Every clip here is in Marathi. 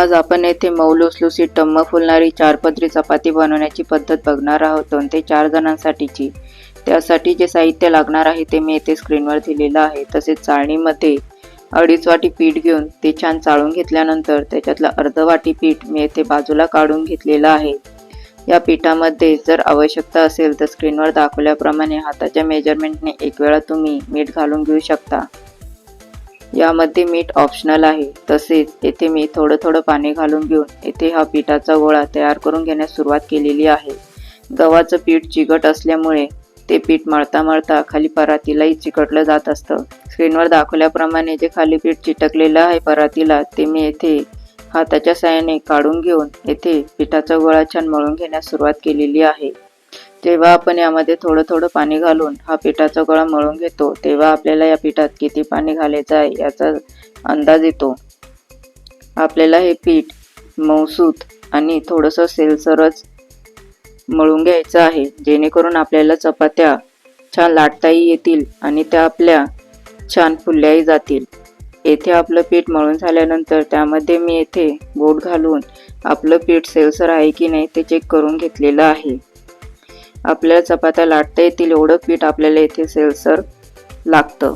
आज आपण येथे मऊ लुसलुसीत टम्म फुलणारी चारपदरी चपाती बनवण्याची पद्धत बघणार आहोत दोन ते चार जणांसाठीची. त्यासाठी जे साहित्य लागणार आहे ते मी येथे स्क्रीनवर दिलेलं आहे. तसेच चाळणीमध्ये अडीच वाटी पीठ घेऊन ते छान चाळून घेतल्यानंतर त्याच्यातलं अर्ध वाटी पीठ मी येथे बाजूला काढून घेतलेलं आहे. या पिठामध्ये जर आवश्यकता असेल तर स्क्रीनवर दाखवल्याप्रमाणे हाताच्या मेजरमेंटने एक वेळा तुम्ही मीठ घालून घेऊ शकता. यामध्ये मीठ ऑप्शनल आहे. तसेच येथे मी थोडं थोडं पाणी घालून घेऊन येथे हा पिठाचा गोळा तयार करून घेण्यास सुरुवात केलेली आहे. गव्हाचं पीठ चिकट असल्यामुळे ते पीठ मळता मळता खाली परातीलाही चिकटलं जात असतं. स्क्रीनवर दाखवल्याप्रमाणे जे खाली पीठ चिटकलेलं आहे परातीला ते मी येथे हाताच्या साहाय्याने काढून घेऊन येथे पिठाचा गोळा छान मळून घेण्यास सुरुवात केलेली आहे. जेव्हा आपण यामध्ये थोडं थोडं पाणी घालून हा पिठाचा गोळा मळून घेतो तेव्हा आपल्याला या पिठात किती पाणी घालायचं आहे याचा अंदाज येतो. आपल्याला हे पीठ मौसूत आणि थोडंसं सेलसरच मळून घ्यायचं आहे जेणेकरून आपल्याला चपात्या छान लाटताही येतील आणि त्या आपल्या छान फुलल्याही जातील. येथे आपलं पीठ मळून झाल्यानंतर त्यामध्ये मी येथे बोट घालून आपलं पीठ सेलसर आहे की नाही ते चेक करून घेतलेलं आहे. आपल्या चपात्या लाटता येतील एवढं पीठ आपल्याला येथे सेलसर लागतं.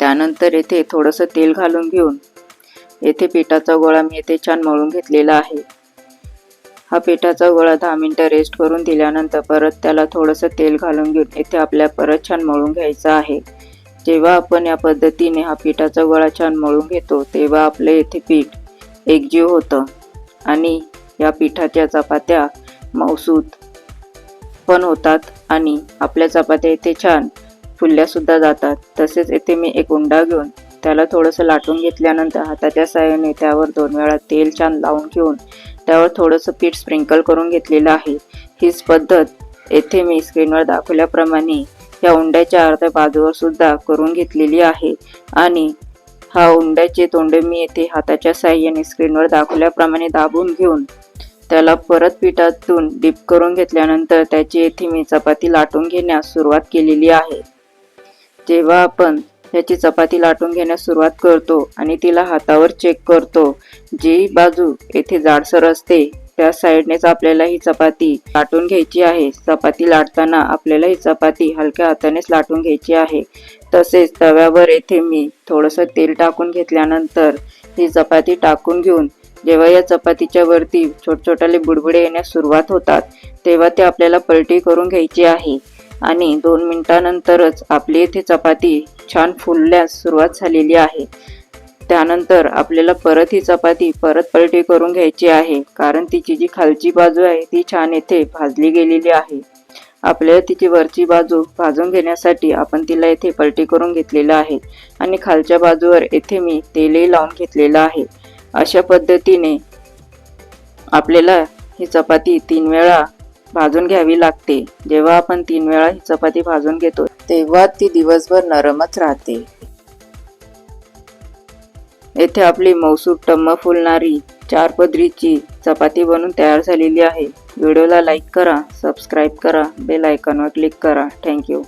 त्यानंतर येथे थोडंसं तेल घालून घेऊन येथे पिठाचा गोळा मी येथे छान मळून घेतलेला आहे. हा पिठाचा गोळा दहा मिनटं रेस्ट करून दिल्यानंतर परत त्याला थोडंसं तेल घालून घेऊन येथे आपल्या परत छान मळून घ्यायचा आहे. जेव्हा आपण या पद्धतीने हा पिठाचा गोळा छान मळून घेतो तेव्हा आपलं येथे पीठ एकजीव होतं. आणि या पिठाच्या चपात्या मौसूद पण होतात आणि आपल्या चपात्या इथे छान फुलल्यासुद्धा जातात. तसेच येथे मी एक उंडा घेऊन त्याला थोडंसं लाटून घेतल्यानंतर हाताच्या साह्याने त्यावर दोन वेळा तेल छान लावून घेऊन त्यावर थोडंसं पीठ स्प्रिंकल करून घेतलेलं आहे. हीच पद्धत येथे मी स्क्रीनवर दाखवल्याप्रमाणे या उंड्याच्या अर्ध्या बाजूवर सुद्धा करून घेतलेली आहे आणि हा उंड्याचे तोंडे मी येथे हाताच्या साह्याने स्क्रीनवर दाखवल्याप्रमाणे दाबून घेऊन त्याला परत पिठातून डिप करून घेतल्यानंतर त्याची येथे मी चपाती लाटून घेण्यास सुरुवात केलेली आहे. जेव्हा आपण त्याची चपाती लाटून घेण्यास सुरुवात करतो आणि तिला हातावर चेक करतो जी बाजू येथे जाडसर असते त्या साईडनेच आपल्याला ही चपाती लाटून घ्यायची आहे. चपाती लाटताना आपल्याला ही चपाती हलक्या हातानेच लाटून घ्यायची आहे. तसेच तव्यावर येथे मी थोडंसं तेल टाकून घेतल्यानंतर ही चपाती टाकून घेऊन जेव्हा या चपातीच्या वरती छोट छोटाले बुडबुडे येण्यास सुरुवात होतात तेव्हा ते आपल्याला पलटी करून घ्यायची आहे. आणि दोन मिनिटानंतरच आपली येथे चपाती छान फुलल्यास सुरुवात झालेली आहे. त्यानंतर आपल्याला परत ही चपाती परत पलटी करून घ्यायची आहे कारण तिची जी खालची बाजू आहे ती छान येथे भाजली गेलेली आहे. आपल्याला तिची वरची बाजू भाजून घेण्यासाठी आपण तिला येथे पलटी करून घेतलेलं आहे. आणि खालच्या बाजूवर येथे मी तेलही लावून घेतलेलं आहे. अशा पद्धतीने आपल्याला ही चपाती तीन वेळा भाजून घ्यावी लागते. जेव्हा आपण तीन वेळा ही चपाती भाजून घेतो तेव्हा ती दिवसभर नरमच राहते. येथे आपली मौसूर टम्म फुलणारी चार पदरीची चपाती बनून तयार झालेली आहे. व्हिडिओला लाईक करा सबस्क्राईब करा बेल आयकॉनवर क्लिक करा. थँक्यू